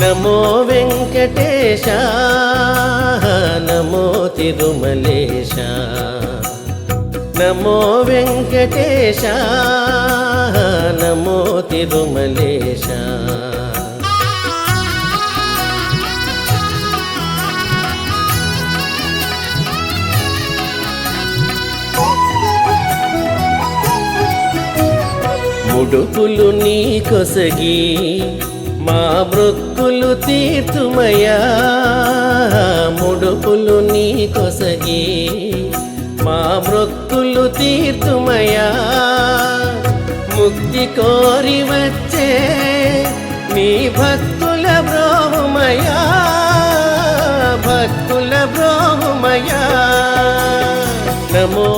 నమో వెంకటేశ నమో తిరుమలేశ. నమో వెంకటేశ నమో తిరుమలేశ. ముడుపులు నీ కొసగి మా మృక్కులు తీర్తుమయా ముడుపులు నీ కొసగి. మా మృక్కులు తీర్తుమయా ముక్తి కోరి వచ్చే నీ భక్తుల బ్రోహుమయా భక్తుల బ్రోహుమయా నమో